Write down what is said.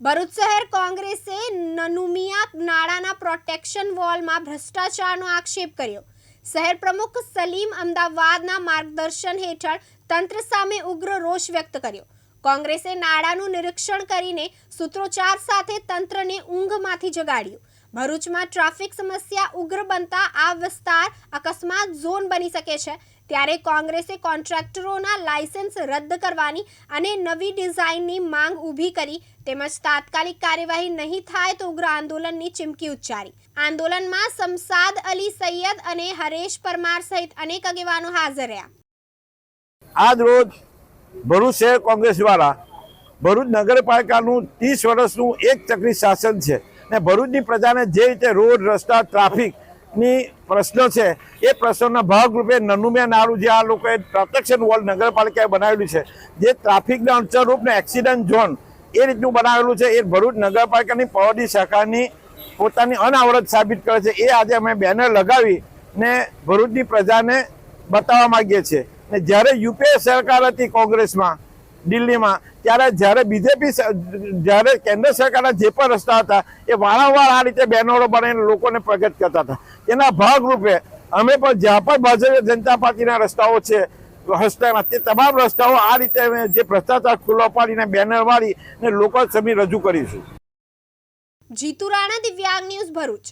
ભરૂચ શહેર કોંગ્રેસે નનુમિયા નાળાના પ્રોટેક્શન વોલમાં ભ્રષ્ટાચારનો આક્ષેપ કર્યો. શહેર પ્રમુખ સલીમ અમદાવાદના માર્ગદર્શન હેઠળ તંત્ર સામે ઉગ્ર રોષ વ્યક્ત કર્યો. કોંગ્રેસે નાળાનું નિરીક્ષણ કરીને સૂત્રોચ્ચાર સાથે તંત્રને ઊંઘમાંથી જગાડ્યું. ભરૂચમાં ટ્રાફિક સમસ્યા ઉગ્ર બનતા આ વિસ્તાર અકસ્માત ઝોન બની શકે છે. ત્યારે કોંગ્રેસે કોન્ટ્રાક્ટરોના લાયસન્સ રદ કરવાની અને નવી ડિઝાઇનની માંગ ઊભી કરી, તેમજ તાત્કાલિક કાર્યવાહી નહીં થાય તો ઉગ્ર આંદોલનની ચીમકી ઉચ્ચારી. આંદોલનમાં સમસાદ અલી સૈયદ અને હરેશ પરમાર સહિત અનેક આગેવાનો હાજર રહ્યા. આજ રોજ ભરૂચ શહેર કોંગ્રેસ દ્વારા ભરૂચ નગરપાલિકાનું ત્રીસ વર્ષનું એક ચક્રી શાસન છે. ને ભરૂચની પ્રજાને જે રીતે રોડ, રસ્તા ટ્રાફિકની પ્રશ્નો છે. એ પ્રશ્નોના ભાગરૂપે નનુમિયા નાળું જે આ લોકોએ પ્રોટેક્શન વોલ નગરપાલિકાએ બનાવેલું છે, જે ટ્રાફિકના અડચણરૂપ ને એક્સિડન્ટ ઝોન એ રીતનું બનાવેલું છે. એ ભરૂચ નગરપાલિકાની પહોળી સરકારની પોતાની અનાવરત સાબિત કરે છે. એ આજે અમે બેનર લગાવી ને ભરૂચની પ્રજાને બતાવવા માગીએ છીએ. ને જ્યારે યુપીએ સરકાર હતી કોંગ્રેસમાં દિલ્હીમાં. ત્યારે જ્યારે બીજેપી જ્યારે કેન્દ્ર સરકારના જે પણ રસ્તા હતા, એ વારંવાર આ રીતે બેનરો બનાવીને લોકોને પ્રગટ કરતા હતા. એના ભાગરૂપે અમે પણ જ્યાં પણ ભારતીય જનતા પાર્ટીના રસ્તાઓ છે, રસ્તામાં તે તમામ રસ્તાઓ આ રીતે જે ભ્રષ્ટાચાર ખુલ્લો પાડીને બેનર વાળી ને લોકો સમી રજૂ કરીશું. જીતુ રાણા, દિવ્યાંગ ન્યૂઝ ભરૂચ.